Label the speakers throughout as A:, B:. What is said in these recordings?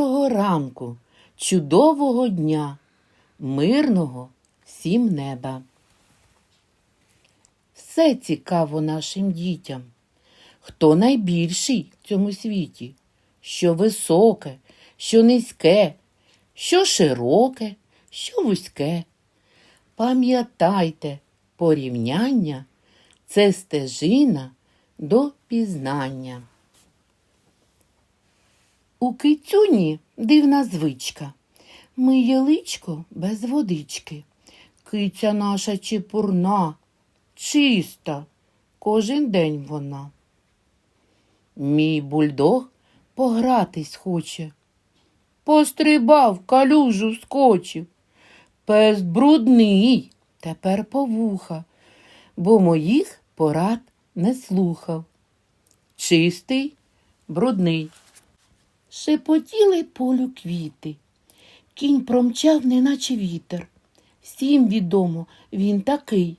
A: Доброго ранку, чудового дня, мирного всім неба. Все цікаво нашим дітям. Хто найбільший в цьому світі? Що високе, що низьке, що широке, що вузьке. Пам'ятайте, порівняння це стежина до пізнання. У кицюні дивна звичка. Миє личко без водички. Киця наша чепурна, чиста, кожен день вона. Мій бульдог погратись хоче. Пострибав, калюжу скочив. Пес брудний, тепер по вуха, бо моїх порад не слухав. Чистий, брудний. Шепотіли полю квіти. Кінь промчав, неначе вітер. Всім відомо, він такий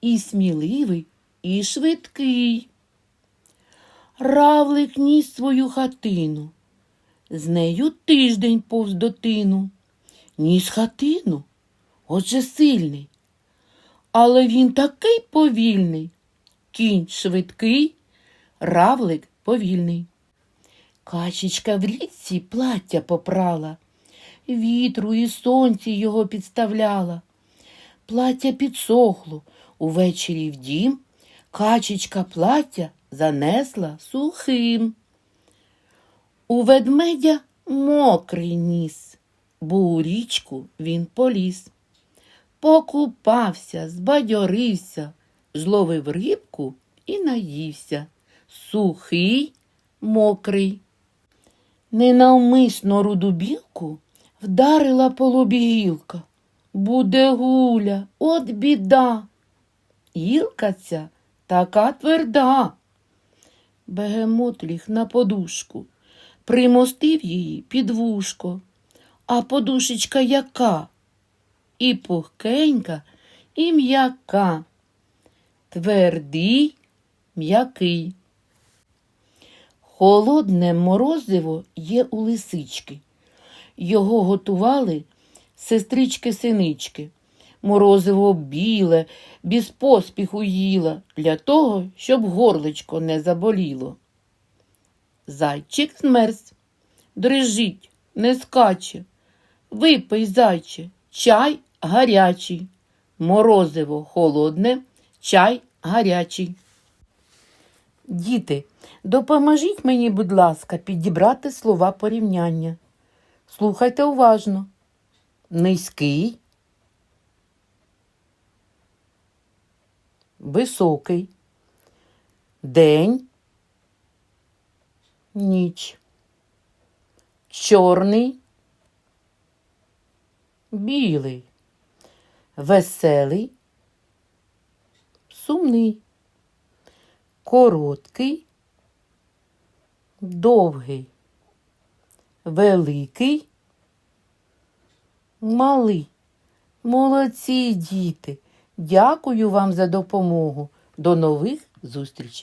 A: і сміливий, і швидкий. Равлик ніс свою хатину. З нею тиждень повз дотину. Ніс хатину, отже сильний. Але він такий повільний. Кінь швидкий, равлик повільний. Качечка в річці плаття попрала, вітру і сонці його підставляла. Плаття підсохло, увечері в дім качечка плаття занесла сухим. У ведмедя мокрий ніс, бо у річку він поліз. Покупався, збадьорився, зловив рибку і наївся. Сухий, мокрий. Ненавмисно руду білку вдарила по лобі. Буде гуля, от біда. Гілка ця така тверда. Бегемот ліг на подушку, примостив її під вушко, а подушечка яка? І пухкенька, і м'яка. Твердий, м'який. Холодне морозиво є у лисички. Його готували сестрички-синички. Морозиво біле, без поспіху їла, для того, щоб горличко не заболіло. Зайчик змерз, дрижить, не скаче. Випий, зайче, чай гарячий. Морозиво холодне, чай гарячий. Діти, допоможіть мені, будь ласка, підібрати слова порівняння. Слухайте уважно. Низький, високий, день, ніч, чорний, білий, веселий, сумний. Короткий, довгий, великий, малий. Молодці, діти! Дякую вам за допомогу. До нових зустрічей!